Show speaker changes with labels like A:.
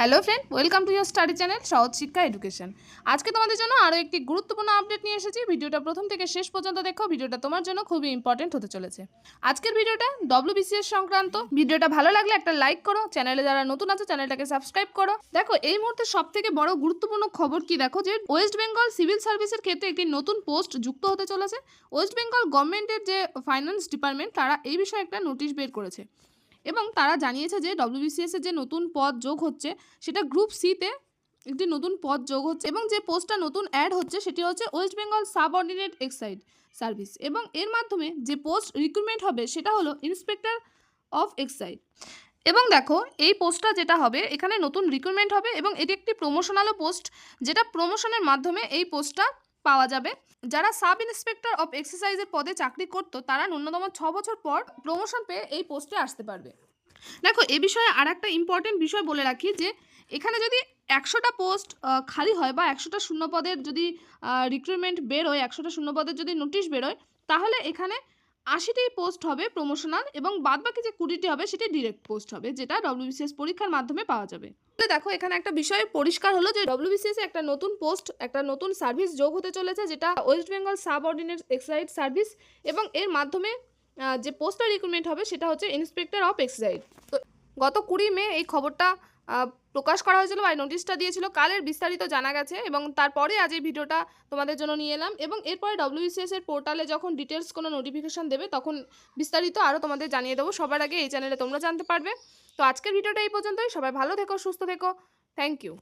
A: Hello friend welcome to year study channel সহজ শিক্ষা education আজকে তোমাদের জন্য আরও একটি গুরুত্বপূর্ণ আপডেট নিয়ে এসেছি। ভিডিওটা প্রথম থেকে শেষ পর্যন্ত দেখো। ভিডিওটা তোমার জন্য খুবই ইম্পর্টেন্ট হতে চলেছে। আজকের ভিডিওটা ডব্লিউবিসিএস সংক্রান্ত। ভিডিওটা ভালো লাগলে একটা লাইক করো। চ্যানেলে যারা নতুন আছে, চ্যানেলটাকে সাবস্ক্রাইব করো। দেখো, এই মুহূর্তে সব থেকে বড় গুরুত্বপূর্ণ খবর কি দেখো? যে ওয়েস্ট বেঙ্গল সিভিল সার্ভিসের ক্ষেত্রে একটি নতুন পোস্ট যুক্ত হতে চলেছে। ওয়েস্ট বেঙ্গল গভর্নমেন্টের যে ফাইন্যান্স ডিপার্টমেন্ট তারা এই বিষয়ে একটা নোটিশ বের করেছে। এবং তারা জানিয়েছে যে ডব্লিউবিসিএস এর যে নতুন পদ যোগ হচ্ছে, সেটা গ্রুপ সিতে একটি নতুন পদ যোগ হচ্ছে এবং যে পোস্টটা নতুন অ্যাড হচ্ছে, সেটি হচ্ছে West Bengal subordinate excise service এবং এর মাধ্যমে যে পোস্ট রিক্রুটমেন্ট হবে, সেটা হলো ইন্সপেক্টর অফ এক্সাইড এবং দেখো, এই পোস্টটা যেটা হবে, এখানে নতুন রিক্রুটমেন্ট হবে এবং এটি একটি প্রমোশনালও পোস্ট যেটা প্রমোশনের মাধ্যমে এই পোস্টটা পাওয়া যাবে। যারা সাব ইন্সপেক্টর অফ এক্সারসাইজের পদে চাকরি করত, তারা ন্যূনতম ছ বছর পর প্রমোশন পেয়ে এই পোস্টে আসতে পারবে। দেখো, এ বিষয়ে আর একটা ইম্পর্টেন্ট বিষয় বলে রাখি যে, এখানে যদি একশোটা পোস্ট খালি হয় বা একশোটা শূন্য পদের যদি রিক্রুটমেন্ট বেরোয়, একশোটা শূন্য পদের যদি নোটিশ বেরোয়, তাহলে এখানে আশিটি পোস্ট হবে প্রমোশনাল এবং বাদবাকি যে কুড়িটি হবে সেটি ডিরেক্ট পোস্ট হবে, যেটা ডব্লিউবিসিএস পরীক্ষার মাধ্যমে পাওয়া যাবে। দেখো, এখানে একটা বিষয় পরিষ্কার হলো যে ডব্লিউবিসিএস একটা নতুন পোস্ট একটা নতুন সার্ভিস যোগ হতে চলেছে, যেটা West Bengal subordinate excise service এবং এর মাধ্যমে যে পোস্টার রিক্রুটমেন্ট হবে সেটা হচ্ছে ইন্সপেক্টর অফ এক্সাইড তো গত কুড়ি মে এই খবরটা প্রকাশ করা হয়েছিল বা নোটিশটা দিয়েছিল, কালের বিস্তারিত জানা গেছে এবং তারপরে আজ এই ভিডিওটা তোমাদের জন্য নিয়ে এলাম এবং এরপরে ডব্লিউসিএস এর পোর্টালে যখন ডিটেলস কোনো নোটিফিকেশান দেবে তখন বিস্তারিত আরও তোমাদের জানিয়ে দেবো। সবার আগে এই চ্যানেলে তোমরা জানতে পারবে। তো আজকের ভিডিওটা এই পর্যন্তই। সবাই ভালো থেকো, সুস্থ থেকো। Thank you